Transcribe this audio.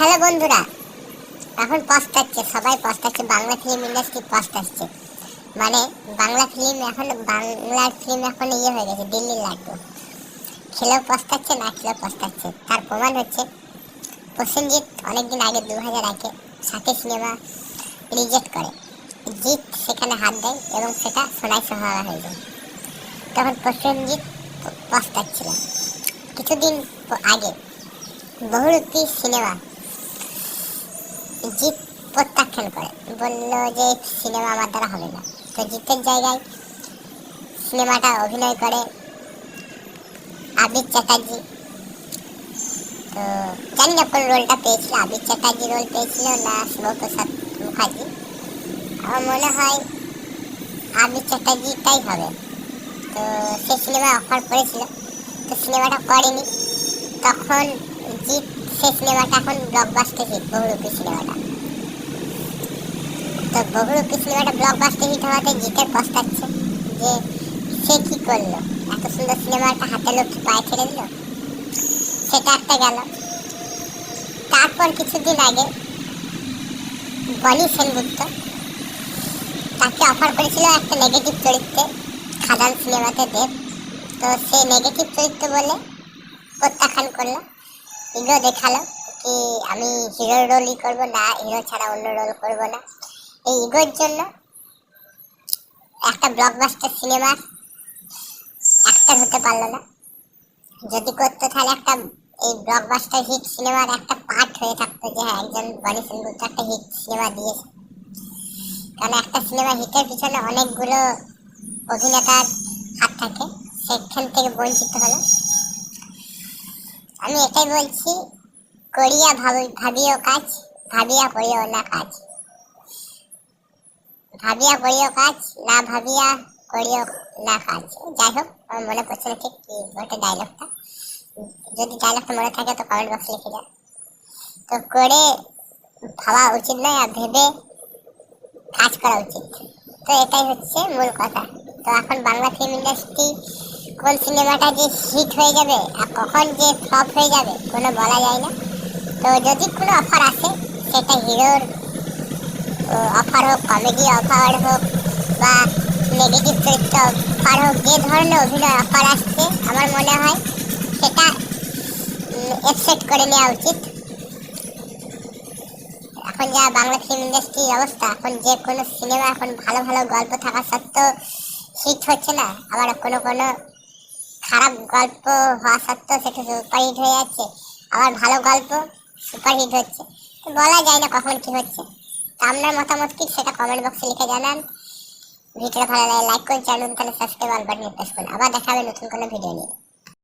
Hello বন্ধুরা, এখন পস্তাচ্ছে সবাই পস্তাচ্ছে বাংলা ফিল্ম ইন্ডাস্ট্রি পস্তাচ্ছে মানে বাংলা ফিল্ম এখন, বাংলার ফিল্ম এখন ইয়ে হয়ে গেছে, দিল্লির লাড্ডু। খেলেও পস্তাচ্ছে না খেলেও পস্তাচ্ছে তার প্রমাণ হচ্ছে, প্রসেনজিৎ অনেকদিন আগে দু হাজার আগে সাথে সিনেমা রিজেক্ট করে। জিৎ সেখানে হাত দেয় এবং সেটা সোনাই সোহাগা হয়ে যায়। তখন প্রসেনজিৎ পস্তাচ্ছিল কিছুদিন আগে বহুরূপী সিনেমা জিৎ প্রত্যাখ্যান করে। বলল যে, সিনেমা আমার দ্বারা হবে না। তো জিতের জায়গায় সিনেমাটা অভিনয় করে আবির চ্যাটার্জি। তো জানি না কোন রোলটা পেয়েছিল। আবির চ্যাটার্জি রোল পেয়েছিল না শিবপ্রসাদ মুখার্জি? আমার মনে হয় আবির চ্যাটার্জিটাই হবে। তো সে সিনেমা অফার করেছিল। তো সিনেমাটা করেনি। তখন জিৎ সে সিনেমাটা এখন ব্লকবাস্টার হিট বহুরূপী সিনেমাটা। তো বহুরূপী সিনেমাটা ব্লকবাস্টার হিট হওয়াতে জিতের পস্তাচ্ছে যে সে কি করল? এত সুন্দর সিনেমাটা হাতে লোক পায়ে ছেড়ে দিল? সেটা একটা গেল। তারপর কিছুদিন আগে বনি সেনগুপ্ত তাকে অফার করেছিল একটা নেগেটিভ চরিত্রে, খাদান সিনেমাতে দেব। তো সে নেগেটিভ চরিত্র বলে প্রত্যাখ্যান করল। ইগো দেখাল কি আমি হিরোর রোলই করব না হিরো ছাড়া অন্য রোল করব না। এই ইগোর জন্য একটা ব্লকবাস্টার সিনেমার অ্যাক্টর হতে পারল না। যদি করতো তাহলে একটা এই ব্লকবাস্টার হিট সিনেমার একটা পার্ট হয়ে থাকতো যে হ্যাঁ একজন বনি সেনগুপ্ত একটা হিট সিনেমা দিয়েছে। কারণ একটা সিনেমা হিটের পিছনে অনেকগুলো অভিনেতার হাত থাকে, সেখান থেকে বঞ্চিত হলো। আমি এটাই বলছি, করিয়া ভাবি, ভাবিও কাজ, ভাবিয়া করিও না কাজ। ভাবিয়া করিও কাজ, না ভাবিয়া করিও না কাজ। যাই হোক, আমার মনে পড়ছে না ঠিক কি ডায়লগটা যদি ডায়লগটা মনে থাকে তো কমেন্ট বক্সে লিখে যান তো করে ভাবা উচিত নয় আর ভেবে কাজ করা উচিত। তো এটাই হচ্ছে মূল কথা। তো এখন বাংলা ফিল্ম ইন্ডাস্ট্রি কোন সিনেমাটা যে হিট হয়ে যাবে আর কখন যে ফ্লপ হয়ে যাবে, কোনো বলা যায় না। তো যদি কোনো অফার আসে, সেটা হিরোর অফার হোক কমেডি অফার হোক বা নেগেটিভ চরিত্র অফার হোক, যে ধরনের অভিনয় অফার আসছে, আমার মনে হয় সেটা একসেপ্ট করে নেওয়া উচিত। এখন যা বাংলা ফিল্ম ইন্ডাস্ট্রির অবস্থা, এখন যে কোনো সিনেমা এখন ভালো ভালো গল্প থাকা সত্ত্বেও হিট হচ্ছে না। আবার কোনো কোনো খারাপ গল্প হওয়া সত্ত্বেও সেটা সুপার হিট হয়ে যাচ্ছে। আবার ভালো গল্প সুপার হিট হচ্ছে। তো বলা যায় না কখন কী হচ্ছে। তো আপনার মতামত কি সেটা কমেন্ট বক্সে লিখে জানান। ভিডিওটা ভালো লাগে লাইক করুন চ্যানেল তাহলে সাবস্ক্রাইব আলবার নিয়ে প্রেস করুন। আবার দেখাবে নতুন কোনো ভিডিও নিয়ে।